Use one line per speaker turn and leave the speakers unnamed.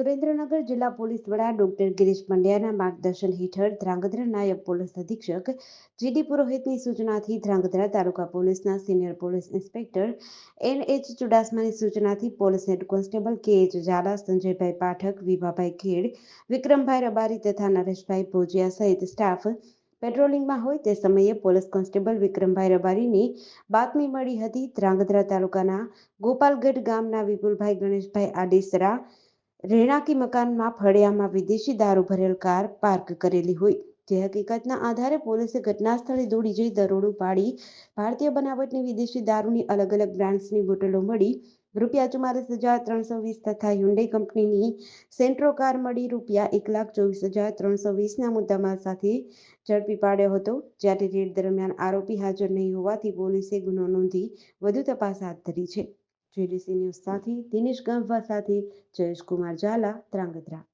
સુરેન્દ્રનગર જિલ્લા પોલીસ વડા ડોક્ટર ગિરીશ પંડ્યાના માર્ગદર્શન હેઠળ ધ્રાંગધ્રા નાયબ પોલીસ અધિક્ષક જીડી પુરોહિતની સૂચનાથી ધ્રાંગધ્રા તાલુકા પોલીસના senior police inspector N H ચુડાસમાની સૂચનાથી police head constable K H Jhala, Sanjaybhai Pathak, Vibhabhai Khed, Vikrambhai Rabari તથા નરેશભાઈ ભોજિયા સહિત સ્ટાફ પેટ્રોલિંગમાં હોય તે સમયે પોલીસ કોન્સ્ટેબલ વિક્રમભાઈ રબારીની બાતમી મળી હતી ધ્રાંગધ્રા તાલુકાના ગોપાલગઢ ગામના વિપુલભાઈ ગણેશભાઈ આડેસરા રહેણાંકી મકાનમાં ફળિયામાં વિદેશી દારૂ ભરેલ કાર પાર્ક કરેલી હોય. જે હકીકતના આધારે પોલીસે ઘટના સ્થળે દોડી જઈ દરોડો પાડી ભારતીય બનાવટની વિદેશી દારૂની અલગ અલગ બ્રાન્ડ્સની બોટલો મળી. રૂપિયા ચુમ્માલીસ હજાર ત્રણસો વીસ તથા હ્યુન્ડે કંપનીની સેન્ટ્રો કાર મળી રૂપિયા એક લાખ ચોવીસ હજાર ત્રણસો વીસના મુદ્દામાલ સાથે ઝડપી પાડ્યો હતો. જ્યારે રેડ દરમિયાન આરોપી હાજર નહીં હોવાથી પોલીસે ગુનો નોંધી વધુ તપાસ હાથ ધરી છે. જેડીસી ન્યૂઝ સાથે દિનેશ ગામવા સાથે જયેશ કુમાર ઝાલા ત્રાંગધ્રા